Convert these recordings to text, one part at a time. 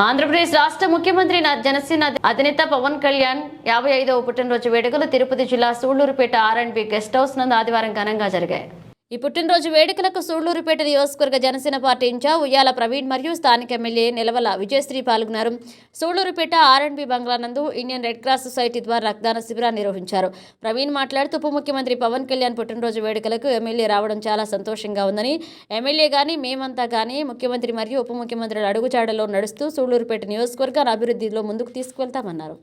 ఆంధ్రప్రదేశ్ రాష్ట్ర ముఖ్యమంత్రి నా- జనసేన అధినేత పవన్ కళ్యాణ్ యాభై ఐదవ పుట్టినరోజు వేడుకలు తిరుపతి జిల్లా Sullurpeta R and B guest house నందు ఆదివారం ఘనంగా జరిగాయి ఈ పుట్టినరోజు వేడుకలకు సూళ్ళూరుపేట నియోజకవర్గ జనసేన పార్టీ ఇన్ఛార్జ్ ఉయ్యాల ప్రవీణ్ మరియు స్థానిక ఎమ్మెల్యే నిలవల విజయశ్రీ పాల్గొన్నారు. సూళ్ళూరుపేట ఆర్ఎండ్బి బి బంగ్లా నందు ఇండియన్ రెడ్ క్రాస్ సొసైటీ ద్వారా రక్తదాన శిబిరాన్ని నిర్వహించారు. ప్రవీణ్ మాట్లాడుతూ ఉప ముఖ్యమంత్రి పవన్ కళ్యాణ్ పుట్టినరోజు వేడుకలకు ఎమ్మెల్యే రావడం చాలా సంతోషంగా ఉందని ఎమ్మెల్యే కానీ మేమంతా కానీ ముఖ్యమంత్రి మరియు ఉప ముఖ్యమంత్రుల అడుగుజాడలో నడుస్తూ సూళ్ళూరుపేట నియోజకవర్గాన్ని అభివృద్ధిలో ముందుకు తీసుకువెళ్తామన్నారు.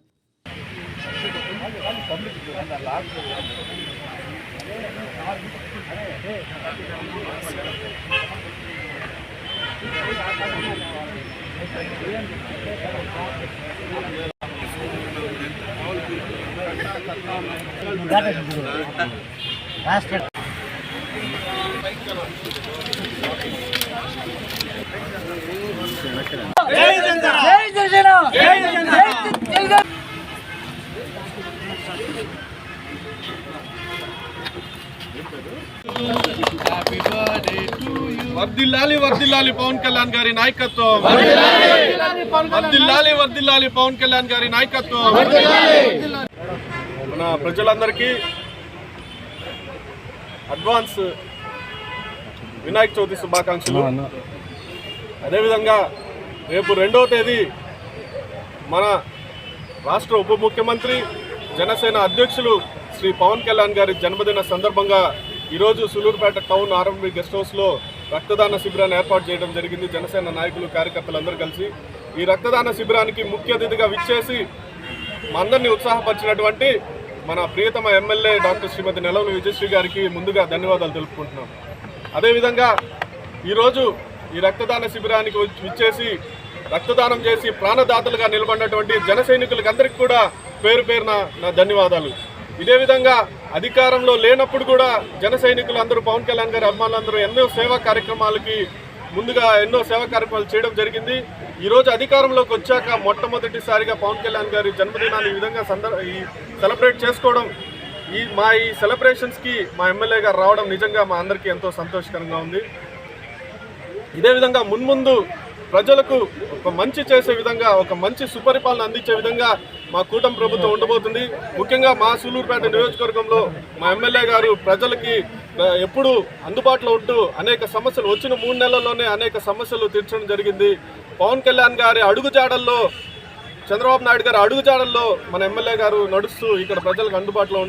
రాష్ట్ర వర్దిల్లాలి వర్దిల్లాలి పవన్ కళ్యాణ్ గారి నాయకత్వం. వర్దిల్లాలి. వర్దిల్లాలి పవన్ కళ్యాణ్ గారి నాయకత్వం. మన ప్రజలందరికీ అడ్వాన్స్ వినాయక చవితి శుభాకాంక్షలు. అదేవిధంగా రేపు రెండవ తేదీ మన రాష్ట్ర ఉప ముఖ్యమంత్రి జనసేన అధ్యక్షులు శ్రీ పవన్ కళ్యాణ్ గారి జన్మదిన సందర్భంగా ఈరోజు సులూరుపేట టౌన్ ఆర్ఎంబి గెస్ట్ హౌస్లో రక్తదాన శిబిరాన్ని ఏర్పాటు చేయడం జరిగింది. జనసేన నాయకులు కార్యకర్తలందరూ కలిసి ఈ రక్తదాన శిబిరానికి ముఖ్య అతిథిగా విచ్చేసి మందరిని అందరినీ ఉత్సాహపరిచినటువంటి మన ప్రియతమ ఎమ్మెల్యే డాక్టర్ శ్రీమతి నెలవని విజయశ్రీ గారికి ముందుగా ధన్యవాదాలు తెలుపుకుంటున్నాం. అదేవిధంగా ఈరోజు ఈ రక్తదాన శిబిరానికి విచ్చేసి రక్తదానం చేసి ప్రాణదాతలుగా నిలబడినటువంటి జన సైనికులకు అందరికీ కూడా పేరు పేరున నా ధన్యవాదాలు. ఇదే విధంగా అధికారంలో లేనప్పుడు కూడా జన సైనికులు అందరూ పవన్ కళ్యాణ్ గారి అభిమానులందరూ ఎన్నో సేవా కార్యక్రమాలకి ముందుగా ఎన్నో సేవా కార్యక్రమాలు చేయడం జరిగింది. ఈరోజు అధికారంలోకి వచ్చాక మొట్టమొదటిసారిగా పవన్ కళ్యాణ్ గారి జన్మదినాన్ని ఈ విధంగా సందర్ ఈ సెలబ్రేట్ చేసుకోవడం ఈ మా ఈ సెలబ్రేషన్స్కి మా ఎమ్మెల్యే గారు రావడం నిజంగా మా అందరికీ ఎంతో సంతోషకరంగా ఉంది. ఇదే విధంగా మున్ముందు ప్రజలకు ఒక మంచి చేసే విధంగా ఒక మంచి సుపరిపాలన అందించే విధంగా మా కూటమి ప్రభుత్వం ఉండబోతుంది. ముఖ్యంగా మా సూలూరుపేట నియోజకవర్గంలో మా ఎమ్మెల్యే గారు ప్రజలకి ఎప్పుడు అందుబాటులో ఉంటూ అనేక సమస్యలు వచ్చిన మూడు నెలల్లోనే అనేక సమస్యలు తీర్చడం జరిగింది. పవన్ కళ్యాణ్ గారి అడుగుజాడల్లో చంద్రబాబు నాయుడు గారి అడుగుజాడల్లో మన ఎమ్మెల్యే గారు నడుస్తూ ఇక్కడ ప్రజలకు అందుబాటులో